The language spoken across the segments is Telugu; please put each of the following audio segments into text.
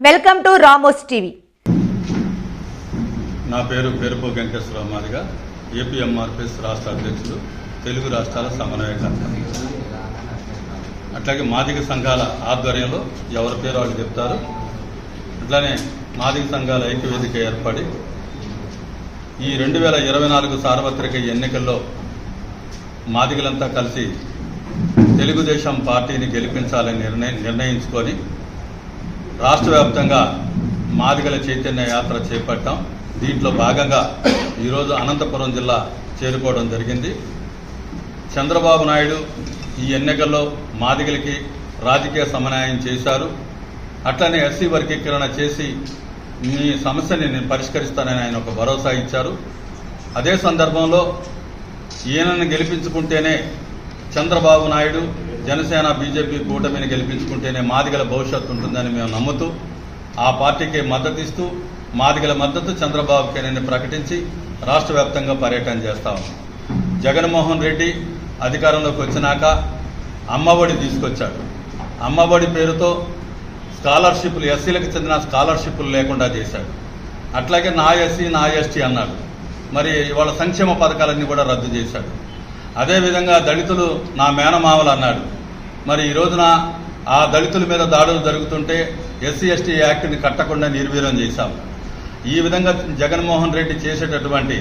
Welcome to Ramos TV. నా పేరు పెరుపు వెంకటేశ్వరరావు మాదిగా ఏపీఎంఆర్పిఎస్ రాష్ట్ర అధ్యక్షుడు తెలుగు రాష్ట్రాల సమన్వయకర్త. అట్లాగే మాదిక సంఘాల ఆధ్వర్యంలో ఎవరి పేరు వాళ్ళు చెప్తారు? అట్లానే మాదిక సంఘాల ఐక్యవేదిక ఏర్పడి ఈ రెండు వేల ఇరవై నాలుగు సార్వత్రిక ఎన్నికల్లో మాదిగలంతా కలిసి తెలుగుదేశం పార్టీని గెలిపించాలని నిర్ణయం నిర్ణయించుకొని రాష్ట్ర వ్యాప్తంగా మాదిగల చైతన్య యాత్ర చేపట్టాం. దీంట్లో భాగంగా ఈరోజు అనంతపురం జిల్లా చేరుకోవడం జరిగింది. చంద్రబాబు నాయుడు ఈ ఎన్నికల్లో మాదిగలకి రాజకీయ సమన్వయం చేశారు. అట్లనే ఎస్సీ వర్గీకరణ చేసి మీ సమస్యని నేను పరిష్కరిస్తానని ఆయన ఒక భరోసా ఇచ్చారు. అదే సందర్భంలో ఈయనను గెలిపించుకుంటేనే చంద్రబాబు నాయుడు జనసేన బీజేపీ కూటమిని గెలిపించుకుంటేనే మాదిగల భవిష్యత్తు ఉంటుందని మేము నమ్ముతూ ఆ పార్టీకి మద్దతు ఇస్తూ మాదిగల మద్దతు చంద్రబాబుకేనని ప్రకటించి రాష్ట్ర వ్యాప్తంగా పర్యటన చేస్తాం జగన్మోహన్ రెడ్డి అధికారంలోకి వచ్చినాక అమ్మఒడి తీసుకొచ్చాడు. అమ్మఒడి పేరుతో స్కాలర్షిప్లు ఎస్సీలకు చెందిన స్కాలర్షిప్లు లేకుండా చేశాడు. అట్లాగే నా ఎస్సీ నా ఎస్టీ అన్నాడు. మరి వాళ్ళ సంక్షేమ పథకాలన్నీ కూడా రద్దు చేశాడు. అదేవిధంగా దళితులు నా మేనమావలు అన్నాడు. మరి ఈ రోజున ఆ దళితుల మీద దాడులు జరుగుతుంటే ఎస్సీ ఎస్టీ యాక్ట్ని కట్టకుండా నిర్వీర్యం చేశాం. ఈ విధంగా జగన్మోహన్ రెడ్డి చేసేటటువంటి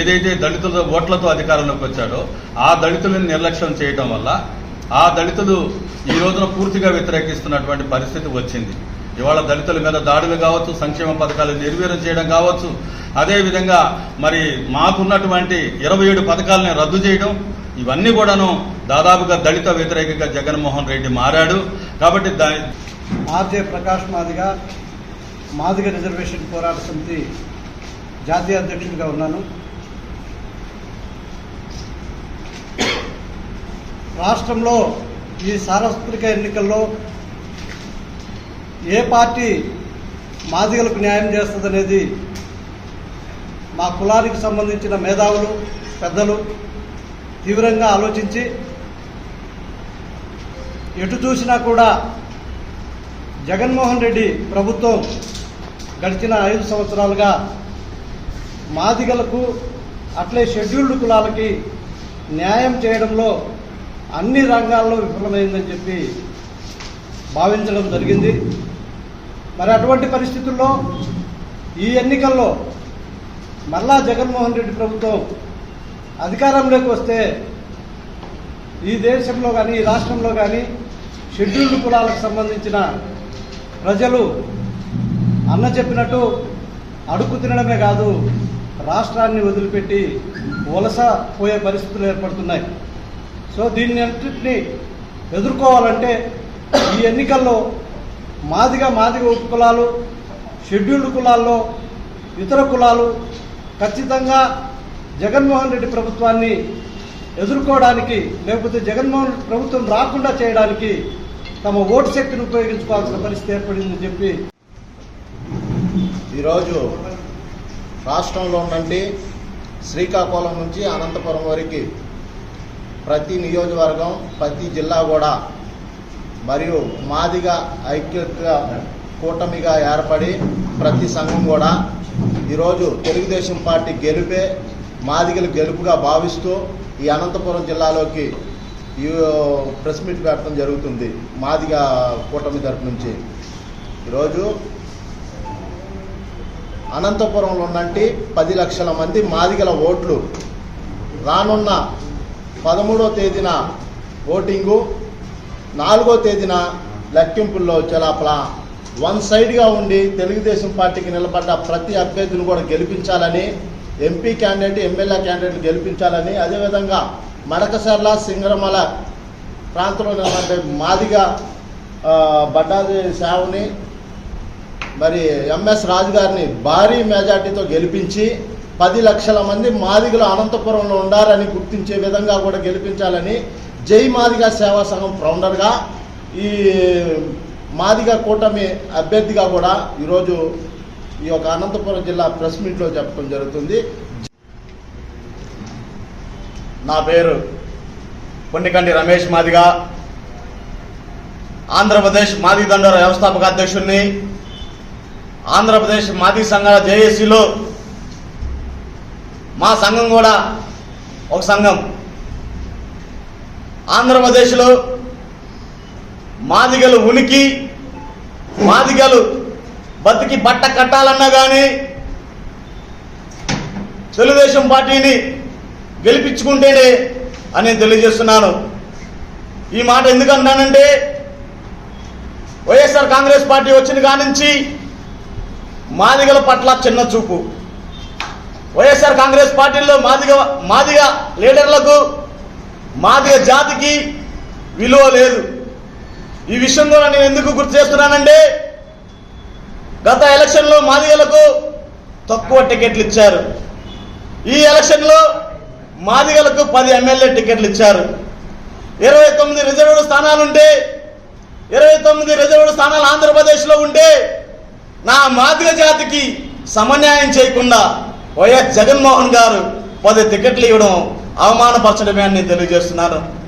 ఏదైతే దళితుల ఓట్లతో అధికారంలోకి వచ్చాడో ఆ దళితులను నిర్లక్ష్యం చేయడం వల్ల ఆ దళితులు ఈ రోజున పూర్తిగా వ్యతిరేకిస్తున్నటువంటి పరిస్థితి వచ్చింది. ఇవాళ దళితుల మీద దాడులు కావచ్చు సంక్షేమ పథకాలు నిర్వీర్యం చేయడం కావచ్చు. అదేవిధంగా మరి మాకున్నటువంటి ఇరవై ఏడు పథకాలని రద్దు చేయడం ఇవన్నీ కూడాను దాదాపుగా దళిత వ్యతిరేకంగా జగన్మోహన్ రెడ్డి మారాడు. కాబట్టి దా ఆర్జే ప్రకాష్ మాదిగా మాదిగ రిజర్వేషన్ పోరాట సమితి జాతీయ అధ్యక్షుడిగా ఉన్నాను. రాష్ట్రంలో ఈ సార్వత్రిక ఎన్నికల్లో ఏ పార్టీ మాదిగలకు న్యాయం చేస్తుందనేది మా కులానికి సంబంధించిన మేధావులు పెద్దలు తీవ్రంగా ఆలోచించి ఎటు చూసినా కూడా జగన్మోహన్ రెడ్డి ప్రభుత్వం గడిచిన ఐదు సంవత్సరాలుగా మాదిగలకు అట్లే షెడ్యూల్డ్ కులాలకి న్యాయం చేయడంలో అన్ని రంగాల్లో విఫలమైందని చెప్పి భావించడం జరిగింది. మరి అటువంటి పరిస్థితుల్లో ఈ ఎన్నికల్లో మళ్ళా జగన్మోహన్ రెడ్డి ప్రభుత్వం అధికారంలోకి వస్తే ఈ దేశంలో కానీ ఈ రాష్ట్రంలో కానీ షెడ్యూల్డ్ కులాలకు సంబంధించిన ప్రజలు అన్న చెప్పినట్టు అడుగు తినడమే కాదు రాష్ట్రాన్ని వదిలిపెట్టి వలస పోయే పరిస్థితులు ఏర్పడుతున్నాయి. సో దీన్ని అన్నింటినీ ఎదుర్కోవాలంటే ఈ ఎన్నికల్లో మాదిగా మాదిగ ఉప కులాలు షెడ్యూల్డ్ కులాల్లో ఇతర కులాలు ఖచ్చితంగా జగన్మోహన్ రెడ్డి ప్రభుత్వాన్ని ఎదుర్కోవడానికి లేకపోతే జగన్మోహన్ రెడ్డి ప్రభుత్వం రాకుండా చేయడానికి తమ ఓటు శక్తిని ఉపయోగించుకోవాల్సిన పరిస్థితి ఏర్పడిందని చెప్పి ఈరోజు రాష్ట్రంలో ఉండండి శ్రీకాకుళం నుంచి అనంతపురం వరకు ప్రతి నియోజకవర్గం ప్రతి జిల్లా కూడా మరియు మాదిగా ఐక్యతగా కూటమిగా ఏర్పడి ప్రతి సంఘం కూడా ఈరోజు తెలుగుదేశం పార్టీ గెలుపే మాదిగలు గెలుపుగా భావిస్తూ ఈ అనంతపురం జిల్లాలోకి ఈ ప్రెస్ మీట్ పెట్టడం జరుగుతుంది మాదిగా కూటమి తరపు నుంచి. ఈరోజు అనంతపురంలో ఉన్నంటి పది లక్షల మంది మాదిగల ఓట్లు రానున్న పదమూడో తేదీన ఓటింగు నాలుగో తేదీన లెక్కింపుల్లో చెలాపల వన్ సైడ్గా ఉండి తెలుగుదేశం పార్టీకి నిలబడ్డ ప్రతి అభ్యర్థిని కూడా గెలిపించాలని ఎంపీ క్యాండిడేట్ ఎమ్మెల్యే క్యాండిడేట్ గెలిపించాలని అదేవిధంగా మడకసర్ల సింగరమల ప్రాంతంలో నిలబడ్డ మాదిగా ఆ, సావుని సేవని మరి ఎంఎస్ రాజు గారిని భారీ మెజార్టీతో గెలిపించి పది లక్షల మంది మాదిగలు అనంతపురంలో ఉండాలని గుర్తించే విధంగా కూడా గెలిపించాలని జై మాదిగా సేవా సంఘం ఫౌండర్గా ఈ మాదిగా కూటమి అభ్యర్థిగా కూడా ఈరోజు ఈ యొక్క అనంతపురం జిల్లా ప్రెస్ మీట్లో చెప్పడం జరుగుతుంది. నా పేరు పొన్నికంటి రమేష్ మాదిగా. ఆంధ్రప్రదేశ్ మాది దండోర వ్యవస్థాపక అధ్యక్షుడిని ఆంధ్రప్రదేశ్ మాది సంఘాల జేఏసీలో మా సంఘం కూడా ఒక సంఘం. ఆంధ్రప్రదేశ్లో మాదిగలు ఉనికి మాదిగలు బతికి బట్ట కట్టాలన్నా కానీ తెలుగుదేశం పార్టీని గెలిపించుకుంటేనే అని నేను తెలియజేస్తున్నాను. ఈ మాట ఎందుకు అన్నానంటే వైఎస్ఆర్ కాంగ్రెస్ పార్టీ వచ్చిన కానుంచి మాదిగల పట్ల చిన్న చూపు. వైఎస్ఆర్ కాంగ్రెస్ పార్టీలో మాదిగ మాదిగ లీడర్లకు మాదిగ జాతికి విలువ లేదు. ఈ విషయం కూడా నేను ఎందుకు గుర్తు చేస్తున్నానంటే గత ఎలక్షన్లో మాదిగలకు తక్కువ టికెట్లు ఇచ్చారు. ఈ ఎలక్షన్లో మాదిగలకు పది ఎమ్మెల్యే టికెట్లు ఇచ్చారు. ఇరవై తొమ్మిది రిజర్వ్డ్ స్థానాలుంటే ఇరవై తొమ్మిది రిజర్వ్డ్ స్థానాలు ఆంధ్రప్రదేశ్లో ఉంటే నా మాదిగ జాతికి సమన్యాయం చేయకుండా వైఎస్ జగన్మోహన్ గారు పది టికెట్లు ఇవ్వడం అవమానపరచడమే అని నేను తెలియజేస్తున్నాను.